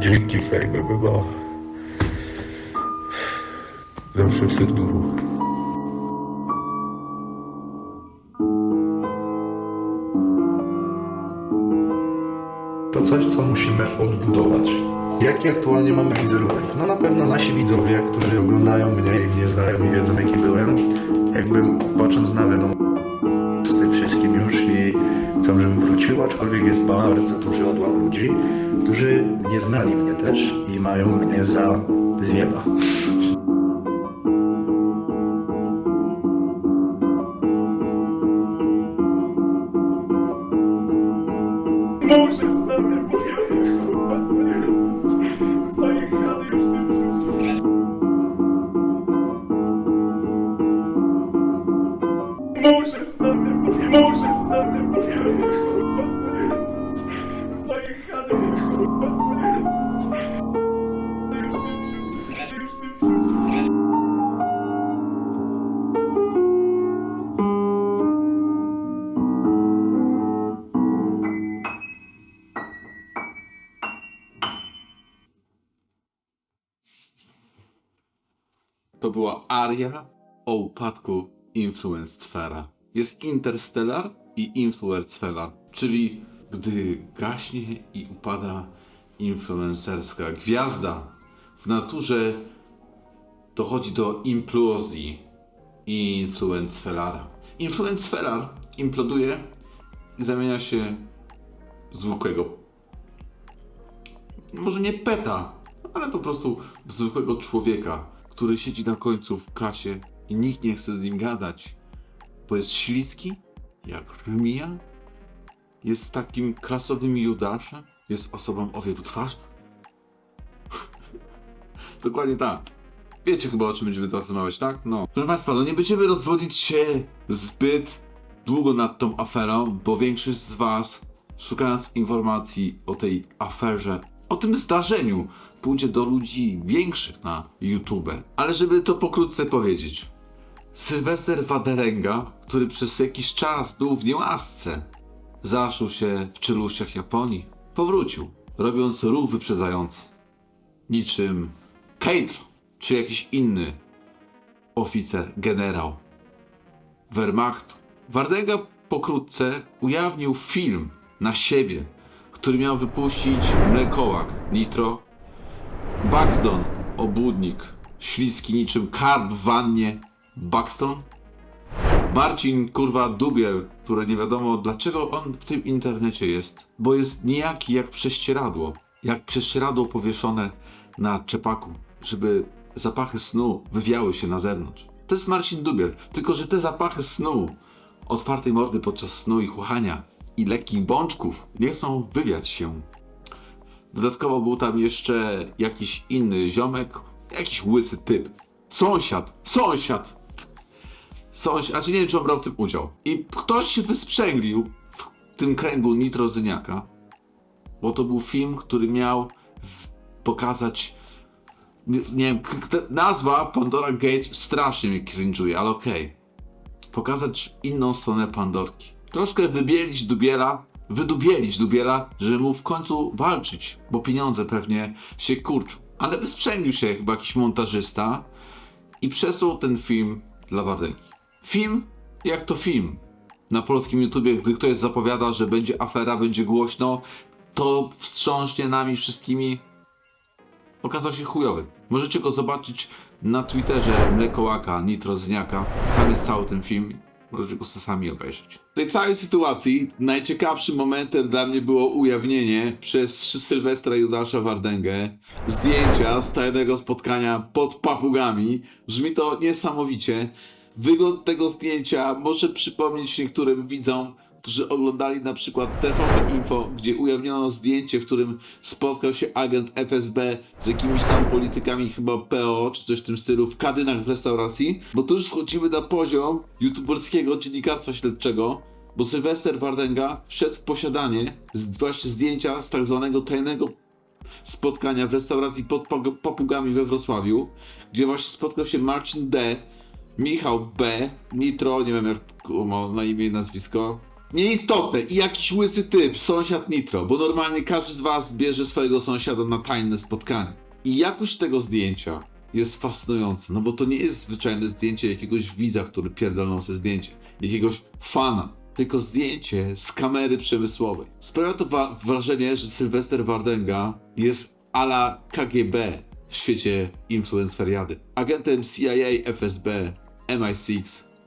Dzięki fejmy bywa. Zawsze w. To coś, co musimy odbudować. Jaki aktualnie mamy wizerunek? No na pewno nasi widzowie, którzy oglądają mnie i mnie znają i wiedzą jaki byłem, jakbym patrząc na wiadomo z tym wszystkim już i chcą, żebym wrócił, aczkolwiek jest bardzo duży odłam ludzi, którzy nie znali mnie też i mają mnie za zjeba. To była aria o upadku influencera. Jest interstellar i influencefelar, czyli gdy gaśnie i upada influencerska gwiazda. W naturze dochodzi do implozji influencefelara. Influencefelar imploduje i zamienia się w zwykłego może nie peta, ale po prostu w zwykłego człowieka, który siedzi na końcu w klasie i nikt nie chce z nim gadać, bo jest śliski, jak żmija, jest takim klasowym Judaszem, jest osobą o wielu twarzach. Dokładnie tak. Wiecie chyba o czym będziemy teraz rozmawiać, tak? No. Proszę Państwa, no nie będziemy rozwodzić się zbyt długo nad tą aferą, bo większość z Was, szukając informacji o tej aferze, o tym zdarzeniu, pójdzie do ludzi większych na YouTube. Ale żeby to pokrótce powiedzieć. Sylwester Waderenga, który przez jakiś czas był w niełasce, zaszył się w czeluściach Japonii, powrócił, robiąc ruch wyprzedzający. Niczym Keitl, czy jakiś inny oficer, generał Wehrmachtu. Wardenga pokrótce ujawnił film na siebie, który miał wypuścić mlekołak Nitro, Buxton, obłudnik, śliski niczym karp w wannie. Buxton, Marcin kurwa Dubiel, który nie wiadomo dlaczego on w tym internecie jest, bo jest nijaki jak prześcieradło, jak prześcieradło powieszone na czepaku, żeby zapachy snu wywiały się na zewnątrz. To jest Marcin Dubiel, tylko że te zapachy snu, otwartej mordy podczas snu i chuchania i lekkich bączków nie chcą wywiać się Dodatkowo był tam jeszcze jakiś inny ziomek, jakiś łysy typ. Sąsiad, sąsiad! Sąsiad, a czy nie wiem, czy on brał w tym udział. I ktoś się wysprzęglił w tym kręgu Nitrozyniaka, bo to był film, który miał pokazać. Nie, nie wiem, nazwa Pandora Gate strasznie mnie cringe'uje, ale okej. Pokazać inną stronę Pandorki. Troszkę wybielić Dubiela, wydubielić Dubiela, żeby mógł w końcu walczyć, bo pieniądze pewnie się kurczą. Ale wysprzęglił się chyba jakiś montażysta i przesłał ten film dla Wardęgi. Film jak to film. Na polskim YouTubie, gdy ktoś zapowiada, że będzie afera, będzie głośno, to wstrząśnie nami wszystkimi okazał się chujowy. Możecie go zobaczyć na Twitterze Mlekołaka, Nitrozyniaka. Tam jest cały ten film. Możecie go sami obejrzeć. W tej całej sytuacji najciekawszym momentem dla mnie było ujawnienie przez Sylwestra Judasza Wardęgę zdjęcia z tajnego spotkania pod papugami. Brzmi to niesamowicie. Wygląd tego zdjęcia może przypomnieć niektórym widzom, którzy oglądali na przykład TVP Info, gdzie ujawniono zdjęcie, w którym spotkał się agent FSB z jakimiś tam politykami chyba PO, czy coś w tym stylu, w kadynach w restauracji, bo tu już wchodzimy na poziom youtuberskiego dziennikarstwa śledczego, bo Sylwester Wardenga wszedł w posiadanie z właśnie zdjęcia z tak zwanego tajnego spotkania w restauracji pod Papugami we Wrocławiu, gdzie właśnie spotkał się Marcin D., Michał B., Nitro, nie wiem jak ma na imię i nazwisko. Nieistotne i jakiś łysy typ, sąsiad Nitro, bo normalnie każdy z was bierze swojego sąsiada na tajne spotkanie. I jakość tego zdjęcia jest fascynująca, no bo to nie jest zwyczajne zdjęcie jakiegoś widza, który pierdolną sobie zdjęcie, jakiegoś fana, tylko zdjęcie z kamery przemysłowej. Sprawia to wa- wrażenie, że Sylwester Wardenga jest ala KGB w świecie influenceriady. Agentem CIA, FSB, MI6,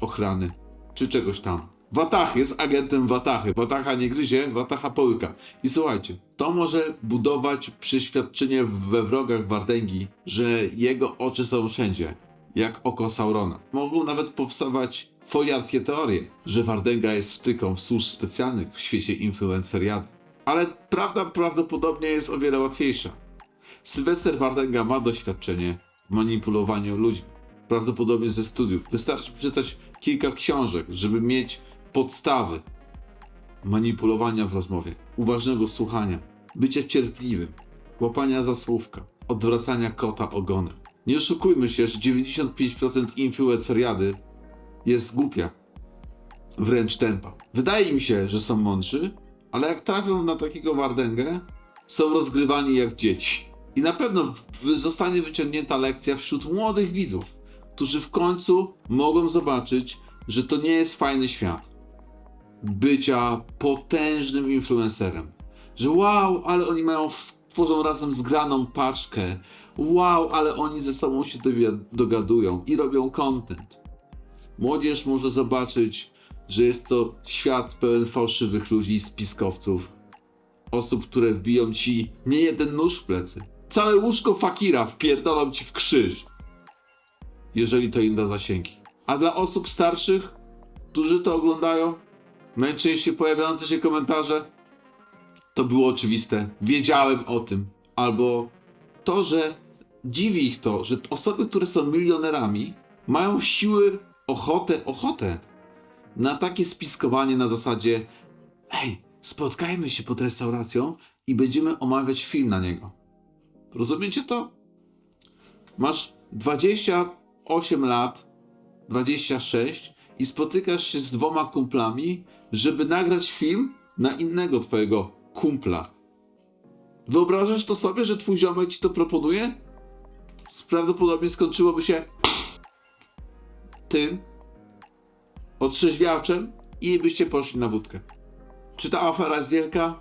ochrany, czy czegoś tam. Watach jest agentem Watachy. Watacha nie gryzie, Watacha połyka. I słuchajcie, to może budować przeświadczenie we wrogach Wardęgi, że jego oczy są wszędzie, jak oko Saurona. Mogą nawet powstawać foliarskie teorie, że Wardęga jest wtyką służb specjalnych w świecie influenceriady. Ale prawda prawdopodobnie jest o wiele łatwiejsza. Sylwester Wardęga ma doświadczenie w manipulowaniu ludźmi. Prawdopodobnie ze studiów. Wystarczy przeczytać kilka książek, żeby mieć podstawy manipulowania w rozmowie, uważnego słuchania, bycia cierpliwym, łapania za słówka, odwracania kota ogonem. Nie oszukujmy się, że 95% influenceriady jest głupia, wręcz tępa. Wydaje mi się, że są mądrzy, ale jak trafią na takiego wardęgę, są rozgrywani jak dzieci. I na pewno zostanie wyciągnięta lekcja wśród młodych widzów, którzy w końcu mogą zobaczyć, że to nie jest fajny świat. Bycia potężnym influencerem. Że wow, ale oni mają, tworzą razem zgraną paczkę. Wow, ale oni ze sobą się dogadują i robią content. Młodzież może zobaczyć, że jest to świat pełen fałszywych ludzi spiskowców. Osób, które wbiją ci nie jeden nóż w plecy. Całe łóżko fakira wpierdolą ci w krzyż. Jeżeli to im da zasięgi. A dla osób starszych, którzy to oglądają, najczęściej pojawiające się komentarze, to było oczywiste. Wiedziałem o tym. Albo to, że dziwi ich to, że osoby, które są milionerami, mają siły, ochotę, ochotę na takie spiskowanie na zasadzie Ej, spotkajmy się pod restauracją i będziemy omawiać film na niego. Rozumiecie to? Masz 28 lat, 26 i spotykasz się z dwoma kumplami, żeby nagrać film na innego twojego kumpla. Wyobrażasz to sobie, że twój ziomek ci to proponuje? Prawdopodobnie skończyłoby się tym otrzeźwiaczem i byście poszli na wódkę. Czy ta afera jest wielka?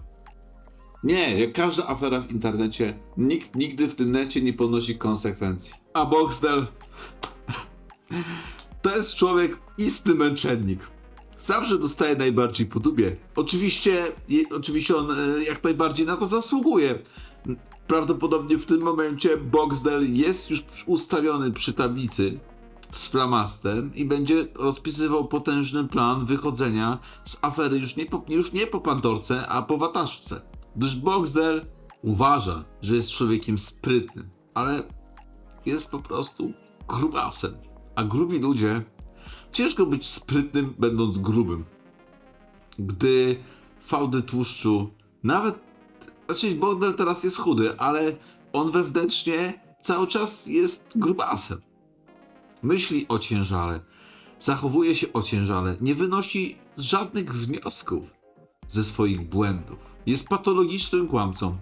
Nie, jak każda afera w internecie, nikt nigdy w tym necie nie ponosi konsekwencji. A Boxdel to jest człowiek istny męczennik. Zawsze dostaje najbardziej po dubie. Oczywiście, oczywiście on e, jak najbardziej na to zasługuje. Prawdopodobnie w tym momencie Boxdel jest już ustawiony przy tablicy z flamastem i będzie rozpisywał potężny plan wychodzenia z afery już nie po, już nie po Pandorce, a po Wataszce. Gdyż Boxdel uważa, że jest człowiekiem sprytnym, ale jest po prostu grubasem. A grubi ludzie ciężko być sprytnym, będąc grubym. Gdy fałdy tłuszczu, nawet, znaczy Bogdel teraz jest chudy, ale on wewnętrznie cały czas jest grubasem. Myśli o zachowuje się ociężale, nie wynosi żadnych wniosków ze swoich błędów. Jest patologicznym kłamcą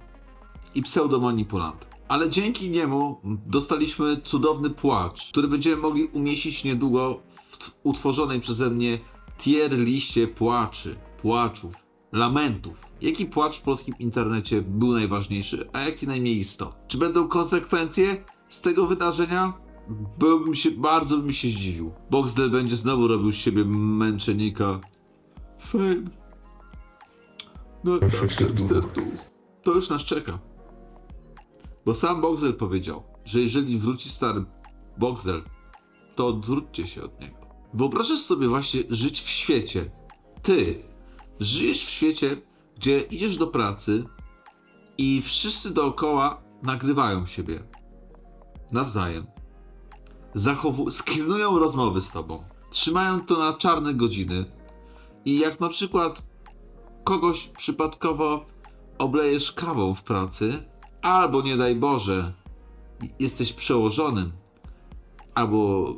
i pseudomanipulant. Ale dzięki niemu dostaliśmy cudowny płacz, który będziemy mogli umieścić niedługo w utworzonej przeze mnie tier liście płaczy, płaczów, lamentów. Jaki płacz w polskim internecie był najważniejszy, a jaki najmniej istotny? Czy będą konsekwencje z tego wydarzenia? Byłbym się, bardzo bym się zdziwił. Boxdel będzie znowu robił z siebie męczennika. Fame. No tak. To już nas czeka. Bo sam Boxel powiedział, że jeżeli wróci stary Boxel, to odwróćcie się od niego. Wyobrażasz sobie właśnie żyć w świecie. Ty żyjesz w świecie, gdzie idziesz do pracy i wszyscy dookoła nagrywają siebie. Nawzajem. Zachowu- sklinują rozmowy z tobą. Trzymają to na czarne godziny. I jak na przykład kogoś przypadkowo oblejesz kawą w pracy, albo nie daj Boże, jesteś przełożonym, albo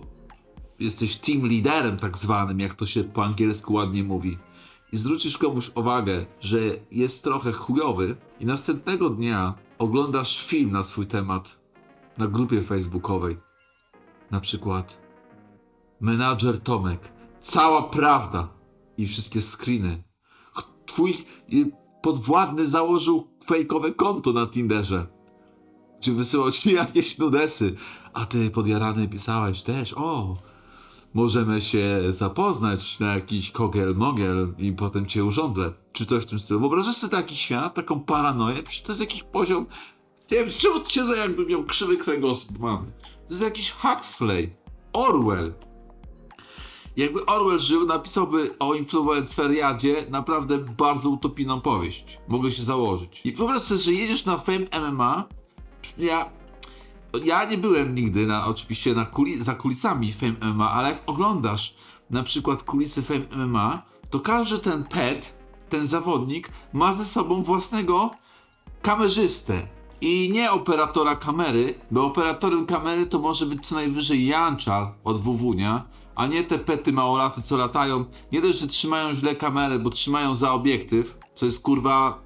jesteś team liderem tak zwanym, jak to się po angielsku ładnie mówi, i zwrócisz komuś uwagę, że jest trochę chujowy i następnego dnia oglądasz film na swój temat na grupie facebookowej, na przykład menadżer Tomek, cała prawda i wszystkie screeny. Twój y, podwładny założył fejkowe konto na Tinderze, gdzie wysyłał ci jakieś nudesy, a ty podjarany pisałeś też, o, możemy się zapoznać na jakiś kogel-mogel i potem cię urządlę, czy coś w tym stylu. Wyobrażasz sobie taki świat, taką paranoję? Przecież to jest jakiś poziom, nie wiem, czemu to się za jakby miał krzywy kręgosłup mam. To jest jakiś Huxley, Orwell. Jakby Orwell żył, napisałby o influenceriadzie naprawdę bardzo utopijną powieść. Mogę się założyć. I wyobraź sobie, że jedziesz na Fame MMA. Ja, ja nie byłem nigdy na, oczywiście na kuli, za kulisami Fame MMA, ale jak oglądasz na przykład kulisy Fame MMA, to każdy ten pet, ten zawodnik ma ze sobą własnego kamerzystę. I nie operatora kamery, bo operatorem kamery to może być co najwyżej Janczar od Wuwunia, a nie te pety małolaty, co latają. Nie dość, że trzymają źle kamerę, bo trzymają za obiektyw, co jest kurwa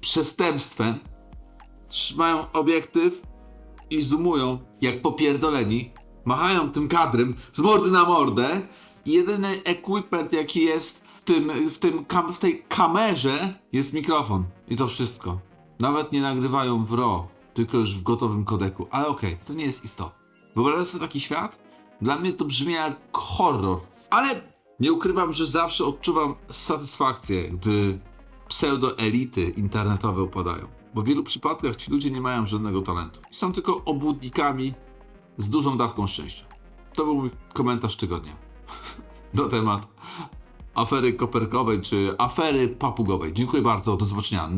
przestępstwem. Trzymają obiektyw i zoomują jak popierdoleni. Machają tym kadrem z mordy na mordę. I jedyny equipment jaki jest w, tym, w, tym kam, w tej kamerze jest mikrofon. I to wszystko. Nawet nie nagrywają w RAW, tylko już w gotowym kodeku. Ale okej, to nie jest istotne. Wyobrażasz sobie taki świat? Dla mnie to brzmi jak horror. Ale nie ukrywam, że zawsze odczuwam satysfakcję, gdy pseudo-elity internetowe upadają. Bo w wielu przypadkach ci ludzie nie mają żadnego talentu. Są tylko obłudnikami z dużą dawką szczęścia. To był mój komentarz tygodnia na temat afery koperkowej czy afery papugowej. Dziękuję bardzo, do zobaczenia.